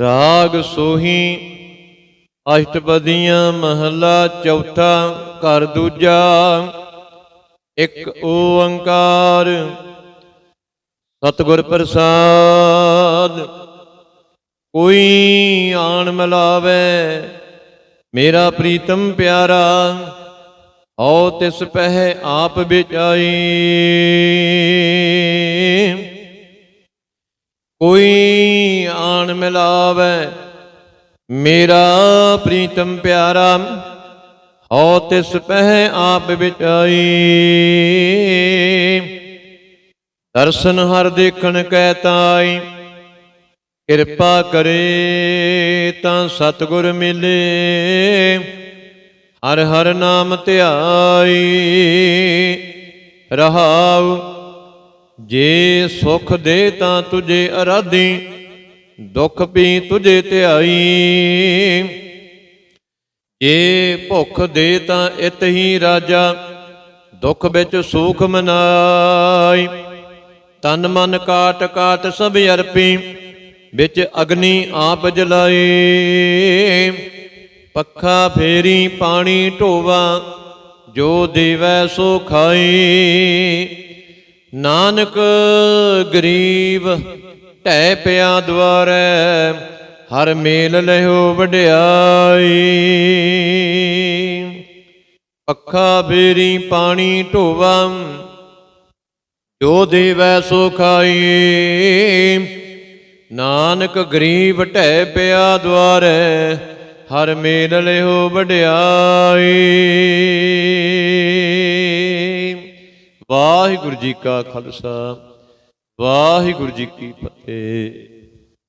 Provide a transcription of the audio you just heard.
ਰਾਗ ਸੋਹੀ, ਅਸ਼ਟਪਦੀਆਂ ਮਹਲਾ, ਚੌਥਾ ਘਰ ਦੂਜਾ, ਇੱਕ ਓੰਕਾਰ, ਸਤਿਗੁਰ ਪ੍ਰਸਾਦ। ਕੋਈ ਆਣ ਮਿਲਾਵੇ, ਮੇਰਾ ਪ੍ਰੀਤਮ ਪਿਆਰਾ, ਹਉ ਤਿਸ ਪਹਿ ਆਪ ਵਿਚਾਈ ਕੋਈ ਆਣ ਮਿਲਾਵੇ। ਮੇਰਾ ਪ੍ਰੀਤਮ ਪਿਆਰਾ, ਹਉ ਤਿਸ ਪਹਿ ਆਪ ਵਿਚਾਈ ਦਰਸ਼ਨ ਹਰ ਦੇਖਣ ਕੈ ਤਾਈ, ਕਿਰਪਾ ਕਰੇ ਤਾਂ ਸਤਿਗੁਰ ਮਿਲੇ। ਹਰ ਹਰ ਨਾਮ ਧਿਆਈ, ਰਹਾਉ, ਜੇ ਸੁਖ ਦੇ ਤਾਂ ਤੁਝੇ ਅਰਾਧੀ। ਦੁਖ ਪੀ ਤੁਝੇ ਧਿਆਈ ਏ ਭੁੱਖ ਦੇ ਤਾਂ ਇਤ ਹੀ ਰਾਜਾ, ਦੁਖ ਵਿੱਚ ਸੁਖ ਮਨਾਈ। ਤਨ ਮਨ ਕਾਟ ਕਾਟ ਸਭ ਅਰਪੀ, ਵਿੱਚ ਅਗਨੀ ਆਪ ਜਲਾਈ। ਪੱਖਾ ਫੇਰੀ ਪਾਣੀ ਢੋਵਾ, ਜੋ ਦੇਵੈ ਸੋ ਖਾਏ ਨਾਨਕ ਗਰੀਬ ਢੈ ਪਿਆ ਦਵਾਰੈ ਹਰ ਮੇਲ ਲਿਓ ਵਡਿਆਈ। ਪੱਖਾ ਬੇਰੀ ਪਾਣੀ ਢੋਵਾ, ਜੋ ਦੇਵੈ ਸੋ ਖਾਈ। ਨਾਨਕ ਗਰੀਬ ਢੈ ਪਿਆ ਦਵਾਰੈ ਹਰ ਮੇਲ ਲਿਓ ਵਡਿਆਈ। ਵਾਹਿਗੁਰੂ ਜੀ ਕਾ ਖਾਲਸਾ। ਵਾਹਿਗੁਰੂ ਜੀ ਕੀ ਫਤਿਹ।